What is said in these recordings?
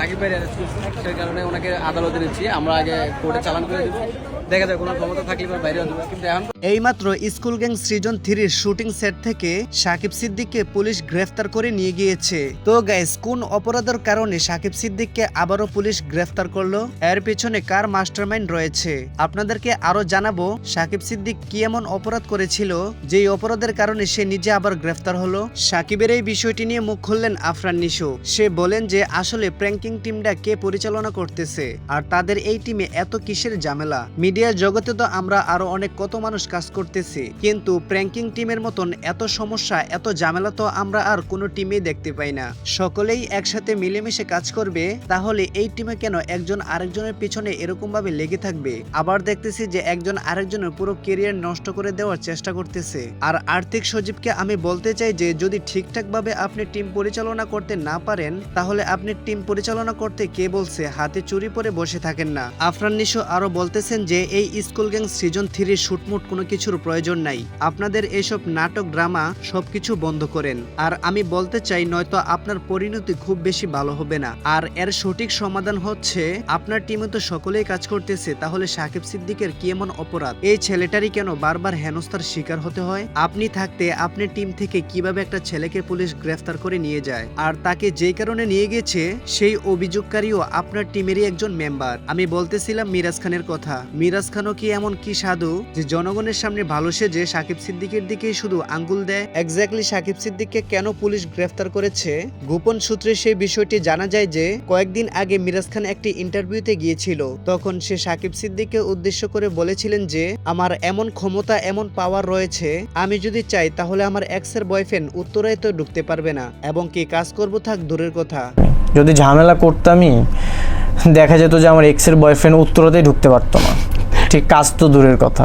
সাকিব কারণে ওনাকে আদালতে নিচ্ছি। আমরা আগে কোর্টে চালান করে দেখা যায় কোনো ক্ষমতা থাকলে বাইরে কিন্তু এখন এইমাত্র স্কুল গ্যাং সৃজন থ্রির শুটিং সেট থেকে সাকিব সিদ্দিককে পুলিশ গ্রেফতার করে নিয়ে গিয়েছে। তো গাইস কোন অপরাধের কারণে সাকিব সিদ্দিককে আবারও পুলিশ গ্রেফতার করল? এর পেছনে কার মাস্টারমাইন্ড রয়েছে? আপনাদেরকে আরও জানাব, সাকিব সিদ্দিক কি এমন অপরাধ করেছিল, যেই অপরাধের কারণে সে নিজে আবার গ্রেফতার হলো? সাকিবের এই বিষয়টি নিয়ে মুখ খুললেন আফরান নিশো। সে বলেন যে আসলে প্র্যাঙ্কিং টিমটা কে পরিচালনা করতেছে? আর তাদের এই টিমে এত কিসের ঝামেলা? মিডিয়া জগতে তো আমরা আরও অনেক কত মানুষ কাজ করতেছি, কিন্তু প্র্যাঙ্কিং টিমের মতন এত সমস্যা, এত ঝামেলা তো আমরা আর কোনো টিমে দেখতে পাই না। সকলেই একসাথে মিলেমিশে কাজ করবে, তাহলে এই টিমে কেন একজন আরেকজনের পিছনে এরকম ভাবে লেগে থাকবে? আবার দেখতেছি যে একজন আরেকজনের পুরো কেরিয়ার নষ্ট করে দেওয়ার চেষ্টা করতেছে। আর আর্থিক সজীবকে আমি বলতে চাই যে, যদি ঠিকঠাক ভাবে আপনি টিম পরিচালনা করতে না পারেন, তাহলে আপনি টিম পরিচালনা করতে কে বলছে, হাতে চুরি পরে বসে থাকেন না। আফরান নিশো আরও বলতেছেন যে, এই স্কুল গ্যাং সিজন থ্রির শুটমুট কোনো কিছুর প্রয়োজন নাই। আপনাদের এইসব নাটক, ড্রামা সবকিছু বন্ধ করেন। আর আমি বলতে চাই, নয়তো আপনার পরিণতি খুব বেশি ভালো হবে না। আর এর সঠিক সমাধান হচ্ছে, আপনার টিমে তো সকলেই কাজ করতেছে, তাহলে সাকিব সিদ্দিকের কি এমন অপরাধ? এই ছেলেটারই কেন বারবার হেনস্থার শিকার হতে হয়? আপনি থাকতে আপনি টিম থেকে কীভাবে একটা ছেলেকে পুলিশ গ্রেফতার করে নিয়ে যায়? আর তাকে যে কারণে নিয়ে গেছে, সেই অভিযোগকারীও আপনার টিমেরই একজন মেম্বার। আমি বলতেছিলাম মিরাজ খানের কথা। মিরাজ খানও কি এমন কি সাধু যে জনগণের সামনে ভালো সেজে সাকিব সিদ্দিকের দিকেই শুধু আঙ্গুল দেয়? এক্স্যাক্টলি সাকিব সিদ্দিককে কেন পুলিশ গ্রেফতার করেছে? গোপন সূত্রে সেই বিষয়টি জানা যায় যে, কয়েকদিন আগে মিরাজ খান একটি ইন্টারভিউতে গিয়েছিল। তখন সে সাকিব সিদ্দিককে উদ্দেশ্য করে বলেছিলেন যে, আমার এমন ক্ষমতা, এমন পাওয়ার রয়েছে। আমি যদি চাই তাহলে আমার এক্সের বয়ফ্রেন্ড উত্তরায় তো ঢুকতে পারবে না এবং কি কাজ করব থাক দূরের কথা। যদি ঝামেলা করতামই, দেখা যেত যে আমার এক্সের বয়ফ্রেন্ড উত্তরতেই ঢুকতে পারতো না। ঠিক কাজ তো দূরের কথা।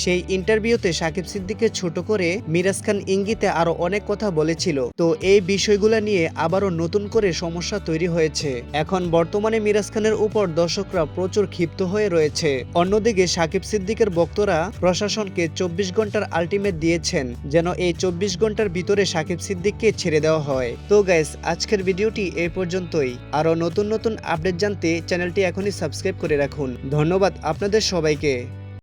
সেই ইন্টারভিউতে সাকিব সিদ্দিককে ছোট করে মিরাজ খান ইঙ্গিতে আরও অনেক কথা বলেছিল। তো এই বিষয়গুলো নিয়ে আবারও নতুন করে সমস্যা তৈরি হয়েছে। এখন বর্তমানে মিরাজ খানের উপর দর্শকরা প্রচুর ক্ষিপ্ত হয়ে রয়েছে। অন্যদিকে সাকিব সিদ্দিকের বক্তরা প্রশাসনকে চব্বিশ ঘণ্টার আলটিমেট দিয়েছেন, যেন এই চব্বিশ ঘণ্টার ভিতরে সাকিব সিদ্দিককে ছেড়ে দেওয়া হয়। তো গাইস আজকের ভিডিওটি এই পর্যন্তই। আরও নতুন নতুন আপডেট জানতে চ্যানেলটি এখনই সাবস্ক্রাইব করে রাখুন। ধন্যবাদ আপনাদের সবাইকে।